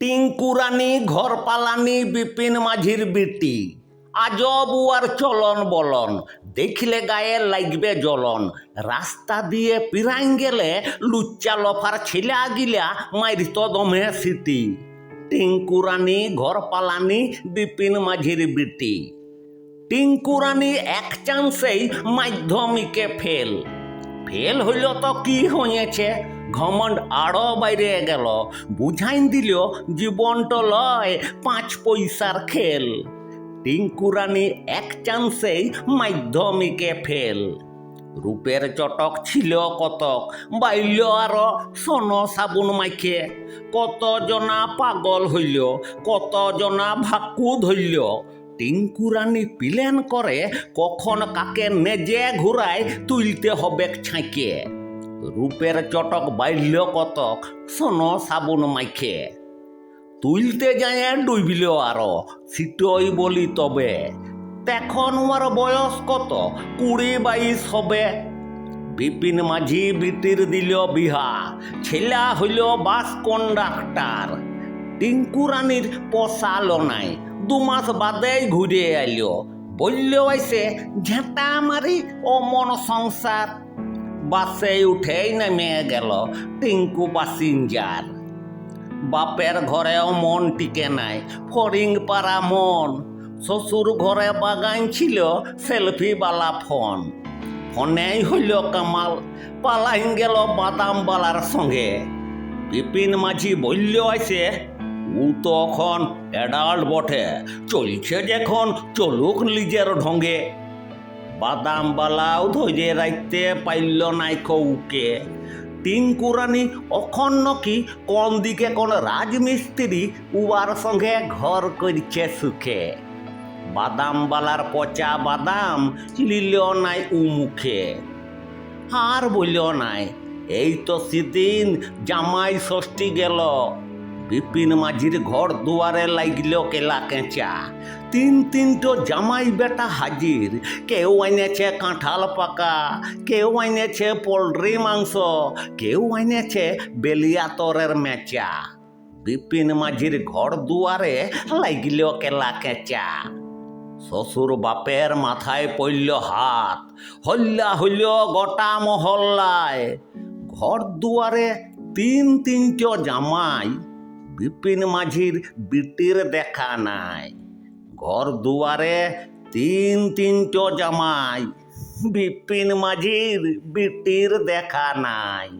টিঙ্কুরানি ঘর পালানি বিপিন মাঝির বিটি। আজব উয়ার চলন বলন, দেখলে গায়ে লাগবে জ্বলন। রাস্তা দিয়ে পিরাইন গেলে লুচ্চা লফার ছেলে গিলা মারিত দমে সিটি। টিঙ্কুরানি ঘর পালানি বিপিন মাঝির বিটি। টিঙ্কুরানি এক চান্সেই মাধ্যমিকে ফেল। ফেল হইল তো কি হয়েছে? ঘমন্ড আরও বাইরে গেল। বুঝাইন দিল, জীবনটা লয় পাঁচ পয়সার খেল। টিঙ্কুরানি এক চান্সেই মাধ্যমিকে ফেল। রূপের চটক ছিল কতক বাইল আরও সন সাবুন মাইখে। কত জনা পাগল হইল, কত জনা ভাকু ধরল টিঙ্কুরানি প্লেন করে কখন কাকে নেজে ঘুরায় তুলতে হবে ছাঁকে রূপের চটক বাইল্য কতক, শোনো সাবুন মাইখে। তুলতে যায় ডুবিল আরও সিটই বলি তবে। তখন ওর বয়স কত, কুড়ি বাইশ হবে। বিপিন মাঝি বিটির দিল বিহা, ছেলা হইল বাস কন্ডাক্টার টিঙ্কুরানির পোষালো নাই, দু মাস বাদেই ঘুরে আইলো। বলল আইসে, ঝেঁটা মারি ও মন সংসার। বাসে উঠেই নেমে গেল টিঙ্কু প্যাসেঞ্জার বাপের ঘরেও মন টিকে নাই ফরিং পাড়া মন। শ্বশুর ঘরে বাগান ছিল, সেলফি বালা ফোন। ফোনেই হইল কামাল, পালাইন গেল বাদাম বালার সঙ্গে। বিপিন মাঝি বলল আছে ও তখন অ্যাডাল্ট বটে, চলছে যখন, চলুক নিজের ঢঙ্গে। বাদাম বালাও ধরে রাখতে পাইল নাই কৌকে। টিঙ্কুরানি অখণ্ড কি কোন দিকে কোন রাজমিস্ত্রি উয়ার সঙ্গে ঘর করছে সুখে। বাদাম বালার পচা বাদাম লিল নাই উ মুখে আর বলল নাই, এই তো সেদিন জামাই ষষ্ঠী গেল। বিপিন মাঝির ঘর দুয়ারে লাগল কেলা কেঁচা তিন তিনটো জামাই বেটা হাজির, কেউ আইনেছে কাঁঠাল পাকা, কেউ আইনেছে পোলট্রি মাংস, কেউ আইনেছে বেলিয়াতরের মেচা। বিপিন মাঝির ঘর দুয়ারে লাগল কেলা কেঁচা শ্বশুর বাপের মাথায় পড়ল হাত, হল্লা হইল গোটা মহল্লায়। ঘর দুয়ারে তিন তিনটো জামাই বিপিন মাঝির বিটির দেখা নাই। ঘর দুয়ারে তিন তিনটো জামাই, বিপিন মাঝির বিটির দেখা নাই।